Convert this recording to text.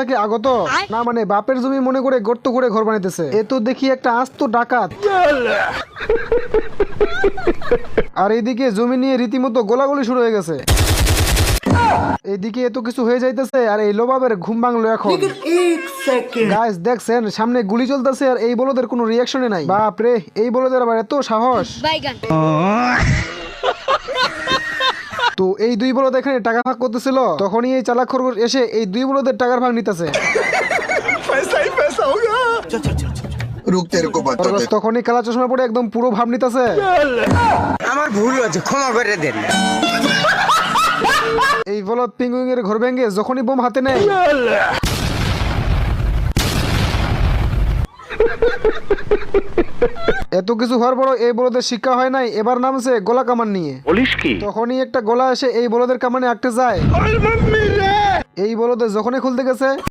থেকে আগত? না মানে বাপের জমি মনে করে গর্ত করে ঘর বানাইতেছে। এ তো দেখি একটা আস্ত ডাকাত। আর এইদিকে জমি নিয়ে রীতিমতো গোলাগুলি শুরু হয়ে গেছে। এইদিকে এত কিছু হয়ে যাইতেছে আর এই লোবাবের ঘুম ভাঙলো এখন। গাইস দেখছেন সামনে গুলি চলতেছে আর এই বলদের কোনো রিয়াকশনে নাই। বাপ রে এই বলদের আবার এত সাহস। তো এই দুই বলদ এখানে টাকা ভাগ করতেছিল তখনই এই চালাক খরগোশ এসে এই দুই বলদের টাকার ভাগ নিতেছে। তখনই কালা চশমা পরে একদম পুরো ভাব নিতেছে। আমার ভুল হয়েছে ক্ষমা করে দেন। এই বলদ পিঙ্গুইং এর ঘর ভেঙে যখনই বোম হাতে নেয় এত কিছু হওয়ার পরও এই বলদের শিক্ষা হয় নাই এবার নামছে গোলা কামান নিয়ে। বলিস কি? তখনই একটা গোলা এসে এই বলদের কামানে আটকে যায়। এই বলদের যখনই খুলতে গেছে